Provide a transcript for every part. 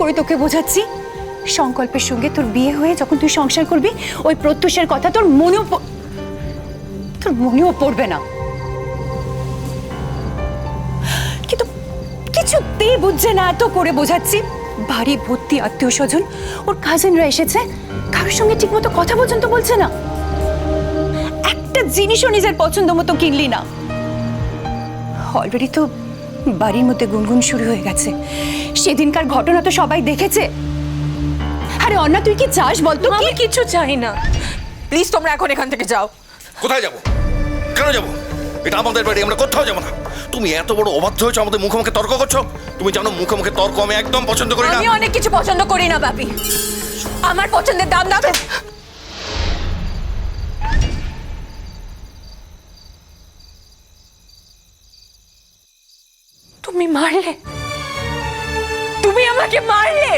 করে তোকে বোঝাচ্ছি। সংকল্পের সঙ্গে তোর বিয়ে হয়ে যখন তুই সংসার করবি, ওই প্রত্যুষের কথা তোর মনেও তোর মনেও পড়বে না। কিন্তু কিছুতেই বুঝছে না এত করে বোঝাচ্ছি। বাড়ি ভর্তি আত্মীয় স্বজন ওর কাজিনরা এসেছে, কারোর সঙ্গে ঠিকমতো কথা পর্যন্ত বলছে না। একটা জিনিসও নিজের পছন্দ মতো কিনলি না। অলরেডি তো বাড়ির মধ্যে গুনগুন শুরু হয়ে গেছে। সেদিনকার ঘটনা তো সবাই দেখেছে। আরে অন্না তুই কি চাস বলতো? কি আমি কিছু চাই না। প্লিজ তোমরা এখন এখান থেকে যাও। কোথায় যাব? কেন যাব? এটা আমাদের বাড়ি আমরা কোথাও যাব না। তুমি এত বড় অবাধ্য হয়েছো আমাদের মুখে মুখে তর্ক করছ? তুমি জানো মুখে মুখে তর্ক আমি একদম পছন্দ করি না। আমি অনেক কিছু পছন্দ করি না বাপি। আমার পছন্দের দাম না মারলে? তুমি আমাকে মারলে?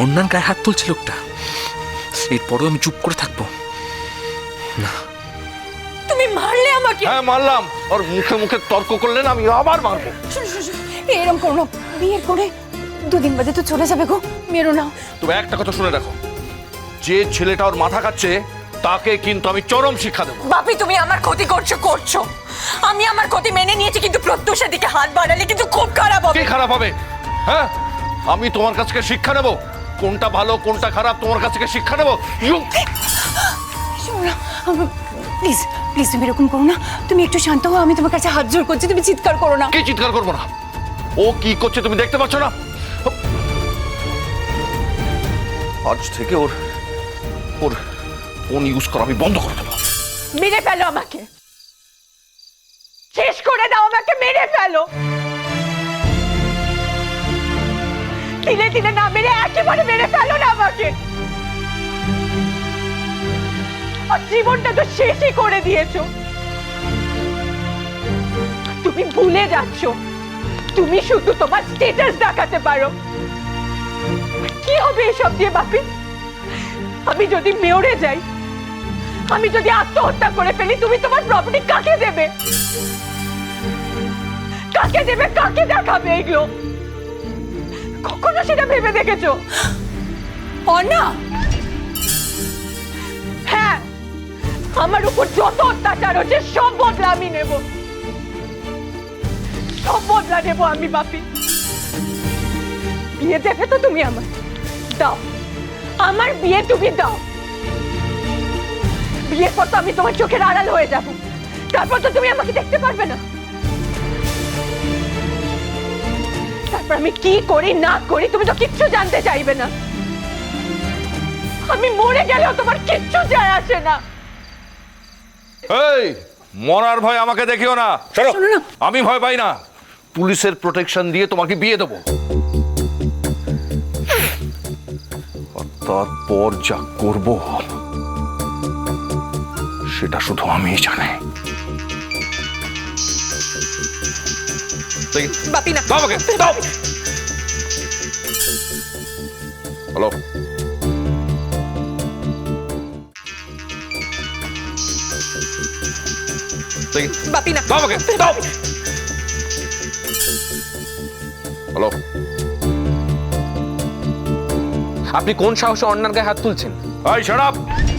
অন্যান গায়ে হাত তুলছে লোকটা। এরপরেও আমি চুপ করে থাকব। না। তুমি মারলে আমাকে? হ্যাঁ মারলাম। আর মুখে মুখে তর্ক করলেন আমি আবার মারবো। এরকম করো না। বিয়ের করে দুদিন বাদে তো চলে যাবে গো। মেরো না। তবে একটা কথা শুনে রাখো যে ছেলেটা ওর মাথা খাচ্ছে তাকে কিন্তু আমি চরম শিক্ষা দেবো। বাপি তুমি আমার ক্ষতি করছ করছ। আমি আমার ক্ষতি মেনে নিয়েছি কিন্তু প্রত্যুষের দিকে হাত বাড়ালে কিন্তু খুব খারাপ হবে। কি খারাপ হবে? হ্যাঁ? আমি তোমার কাছ থেকে শিক্ষা নেব। কোনটা ভালো কোনটা খারাপ তোমার কাছ থেকে শিক্ষা নেব? ইউ- প্লিজ প্লিজ তুমি এরকম করো না। তুমি একটু শান্ত হও আমি তোমার কাছে হাত জোর করছি তুমি চিৎকার করো না। কি চিৎকার করব না? ও কি করছে তুমি দেখতে পাচ্ছ না? আজ থেকে ওর ওর ফোন ইউজ করা আমি বন্ধ করে দেবো। মেরে ফেলো আমাকে। শেষ করে দাও আমাকে, মেরে ফেলো। তিলে তিলে না মেরে, একেবারে মেরে ফেলো না আমাকে। আর জীবনটা তো শেষই করে দিয়েছ। তুমি ভুলে যাচ্ছ। তুমি শুধু তোমার স্টেটাস দেখাতে পারো। কি হবে এসব দিয়ে বাপি? আমি যদি মেয়রে যাই আমি যদি আত্মহত্যা করে ফেলি, তুমি তোমার প্রপার্টি কাকে দেবে? কাকে দেবে? কাকে দেখাবে এগুলো? কখনো সেটা ভেবে দেখেছ? অন্না হ্যাঁ আমার উপর যত অত্যাচার হচ্ছে, সব বদলা আমি নেব। সব বদলা নেব আমি, বাপি। বিয়ে দেবে তো তুমি আমার দাও। আমার বিয়ে তুমি দাও। বিয়ের পর তো আমি তোমার চোখের আড়াল হয়ে যাব। তারপর তো তুমি আমাকে দেখতে পারবে না। তারপর আমি কি করি না করি তুমি তো কিচ্ছু জানতে চাইবে না। আমি মরে গেলেও তোমার কিচ্ছু যায় আসে না। এই মরার ভয় আমাকে দেখিও না। শোনো। আমি ভয় পাই না। পুলিশের প্রোটেকশন দিয়ে তোমাকে বিয়ে দেবো। তারপর যা করব। সেটা শুধু আমি জানি। হ্যালো। হ্যালো। আপনি কোন সাহসে অন্যার গায়ে হাত তুলছেন? এই শাট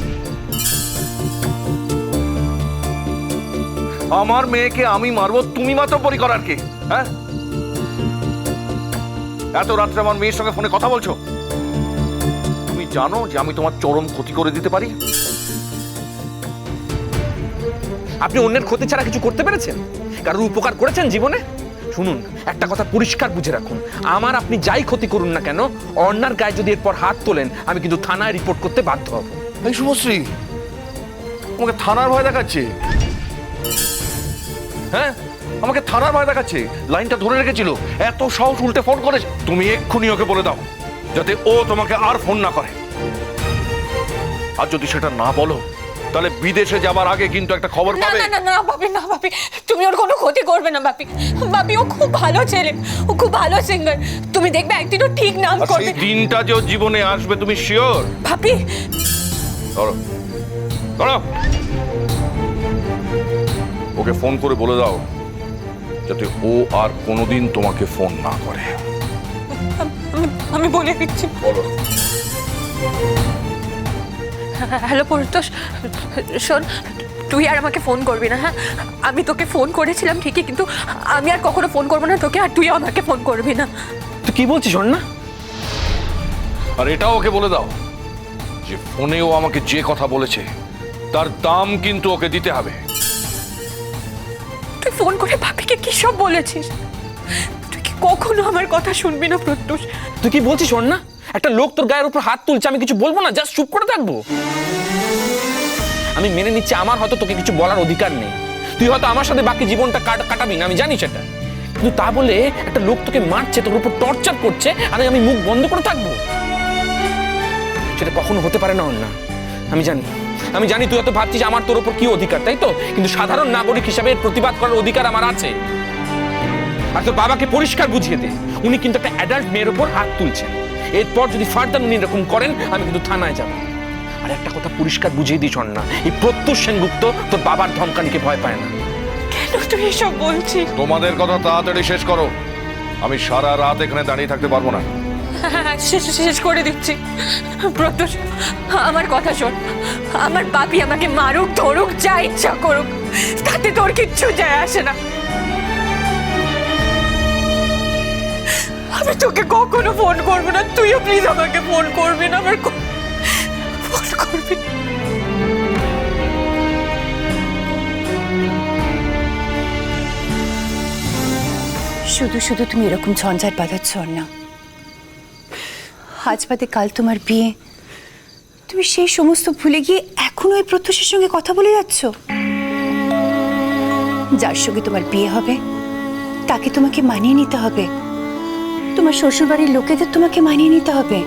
আমার মেয়েকে আমি মারবো, তুমি মাত্র পরি করার কি হ্যাঁ? এত রাত্রে আমার মেয়ের সঙ্গে ফোনে কথা বলছো? তুমি জানো যে আমি তোমার চরম ক্ষতি করে দিতে পারি? আপনি অন্যের ক্ষতি ছাড়া কিছু করতে পেরেছেন? কারোর উপকার করেছেন জীবনে? শুনুন, একটা কথা পরিষ্কার বুঝে রাখুন। আমার আপনি যাই ক্ষতি করুন না কেন, অন্যার গায়ে যদি এরপর হাত তোলেন, আমি কিন্তু থানায় রিপোর্ট করতে বাধ্য হব। এই শুভশ্রী, তোমাকে থানার ভয় দেখাচ্ছে। হ্যাঁ? আমাকে থানার ভয় দেখাচ্ছে। লাইনটা ধরে রেখেছিল। এত সাহস উল্টে ফোন করেছে তুমি এক্ষুনি ওকে বলে দাও যাতে ও তোমাকে আর ফোন না করে। আর যদি সেটা না বলো তাহলে বিদেশে যাবার আগে কিন্তু একটা খবর পাবে। না না না বাপি না বাপি তুমি ওর কোনো ক্ষতি করবে না বাপি। বাপি ও খুব ভালো ছেলে ও খুব ভালো সিঙ্গার তুমি দেখবে একদিন ও ঠিক নাম করবে সেই দিনটা যে ওর জীবনে আসবে তুমি শিওর বাপি। ধরো। ধরো। ওকে ফোন করে বলে দাও যাতে ও আর কোনোদিন তোমাকে ফোন না করে। আমি- আমি বলে দিচ্ছি। বলো। হ্যালো পরিতোষ শোন তুই আর আমাকে ফোন করবি না হ্যাঁ? আমি তোকে ফোন করেছিলাম ঠিকই কিন্তু আমি আর কখনো ফোন করব না তোকে আর তুই আমাকে ফোন করবি না। তুই কি বলছিস না। আর এটাও ওকে বলে দাও যে ফোনে ও আমাকে যে কথা বলেছে তার দাম কিন্তু ওকে দিতে হবে। তুই ফোন করে ভাবিকে কি সব বলেছিস? তুই কি কখনো আমার কথা শুনবি না, প্রত্যুষ? তুই কি বলছিস শোন না একটা লোক তোর গায়ের উপর হাত তুলছে, আমি কিছু বলব না? জাস্ট চুপ করে থাকব। আমি মেনে নিচ্ছি, আমার হয়তো তোকে কিছু বলার অধিকার নেই। তুই হয়তো আমার সাথে বাকি জীবনটা কাট- কাটাবি না, আমি জানি সেটা। কিন্তু তা বলে একটা লোক তোকে মারছে, তোর উপর টর্চার করছে, আর আমি মুখ বন্ধ করে থাকব? সেটা কখনো হতে পারে না অন্য আমি জানি। আমি জানি তুই হয়তো ভাবছিস আমার তোর উপর কি অধিকার তাই তো? কিন্তু সাধারণ নাগরিক হিসাবে এর প্রতিবাদ করার অধিকার আমার আছে। আর তোর বাবাকে পরিষ্কার বুঝিয়ে দে উনি কিন্তু একটা অ্যাডাল্ট মেয়ের উপর হাত তুলছেন। এরপর যদি ফার্দার উনি এরকম করেন আমি কিন্তু থানায় যাব। আর একটা কথা পরিষ্কার বুঝিয়ে দিস না এই প্রত্যুষ সেনগুপ্ত তোর বাবার ধমকানিকে ভয় পায় না। কেন তুই এসব বলছিস তোমাদের কথা তাড়াতাড়ি শেষ করো। আমি সারা রাত এখানে দাঁড়িয়ে থাকতে পারব না। শেষ শেষ করে দিচ্ছি। প্রত্যুষ আমার কথা শোন। আমার বাপি আমাকে মারুক, ধরুক, যা ইচ্ছা করুক, তাতে তোর কিচ্ছু যায় আসে না। আমি তোকে কখনো ফোন করব না, তুইও প্লিজ আমাকে ফোন করবি না, আমার ফোন করবি। শুধু শুধু তুমি এরকম ঝঞ্ঝাট বাঁধাচ্ছ না আজ বাদে কাল তোমার বিয়ে। তুমি সেই সমস্ত ভুলে গিয়ে এখনও ওই প্রত্যুষের সঙ্গে কথা বলে যাচ্ছ? যার সঙ্গে তোমার বিয়ে হবে, তাকে তোমাকে মানিয়ে নিতে হবে। তোমার শ্বশুরবাড়ির লোকেদের তোমাকে মানিয়ে নিতে হবে।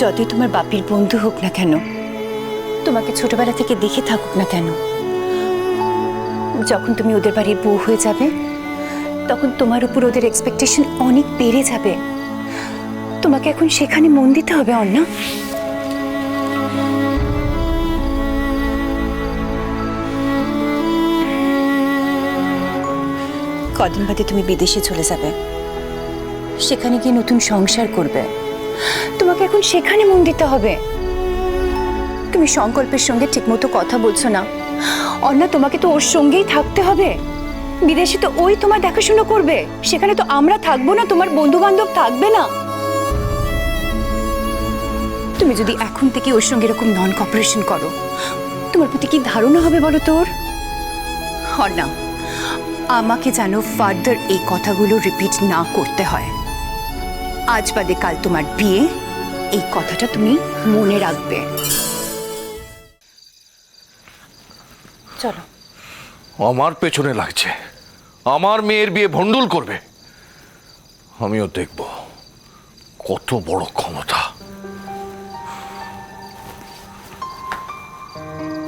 যতই তোমার বাপির বন্ধু হোক না কেন, তোমাকে ছোটবেলা থেকে দেখে থাকুক না কেন, যখন তুমি ওদের বাড়ির বউ হয়ে যাবে, তখন তোমার উপর ওদের এক্সপেকটেশন অনেক বেড়ে যাবে। তোমাকে এখন সেখানে মন দিতে হবে অন্না কদিন বাদে তুমি বিদেশে চলে যাবে। সেখানে গিয়ে নতুন সংসার করবে। তোমাকে এখন সেখানে মন দিতে হবে। তুমি সংকল্পের সঙ্গে ঠিকমতো কথা বলছো না। অন্না তোমাকে তো ওর সঙ্গেই থাকতে হবে। বিদেশে তো ওই তোমার দেখাশোনা করবে। সেখানে তো আমরা থাকব না, তোমার বন্ধু বান্ধব থাকবে না। তুমি যদি এখন থেকে ওর সঙ্গে এরকম নন কপারেশন করো তোমার প্রতি কি ধারণা হবে বলো তোর অন্না আমাকে যেন ফার্দার এই কথাগুলো রিপিট না করতে হয়। আজ বাদে কাল তোমার বিয়ে এই কথাটা তুমি মনে রাখবে। চলো। আমার পেছনে লাগছে। আমার মেয়ের বিয়ে ভণ্ডুল করবে। আমিও দেখব কত বড় ক্ষমতা।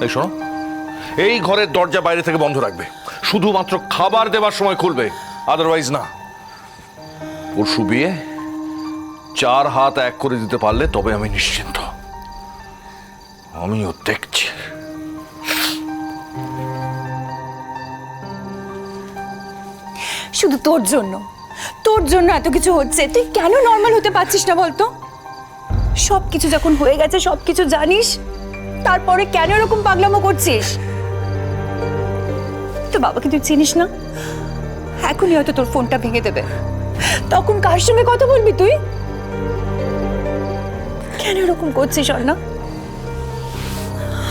এই শোনো। এই ঘরের দরজা বাইরে থেকে বন্ধ রাখবে। শুধুমাত্র খাবার দেওয়ার সময় খুলবে। আদারওয়াইজ না। পরশু বিয়ে, চার হাত এক করে দিতে পারলে তবে আমি নিশ্চিন্ত। আমিও দেখছি। শুধু তোর জন্য। তোর জন্য এত কিছু হচ্ছে। তুই কেন নর্মাল হতে পারছিস না বলতো? সব কিছু যখন হয়ে গেছে সব কিছু জানিস। তারপরে কেন এরকম পাগলামো করছিস? তো বাবাকে তুই চিনিস না? এখনই হয়তো তোর ফোনটা ভেঙে দেবে। তখন কার সঙ্গে কথা বলবি তুই? কেন এরকম করছিস না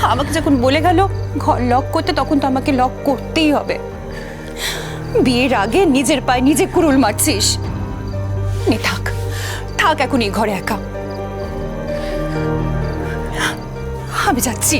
আমাকে যখন বলে গেল ঘর লক করতে, তখন তো আমাকে লক করতেই হবে। বিয়ের আগে নিজের পায়ে নিজে কুরুল মারছিস। থাক। থাক এখন এই ঘরে একা। আমি যাচ্ছি।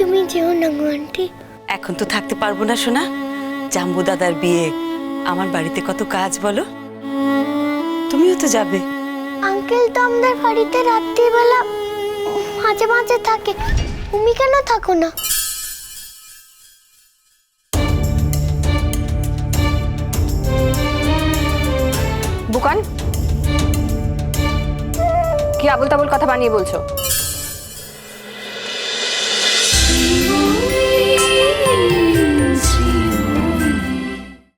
তুমি যেও না গো আন্টি? এখন তো থাকতে পারব না শোনা জাম্বু দাদার বিয়ে। আমার বাড়িতে কত কাজ বলো? তুমিও তো যাবে। আঙ্কেল তো আমাদের বাড়িতে রাত্রিবেলা মাঝে মাঝে থাকে। তুমি কেন থাকো না? বুকান? কি আবল তাবল কথা বানিয়ে বলছো?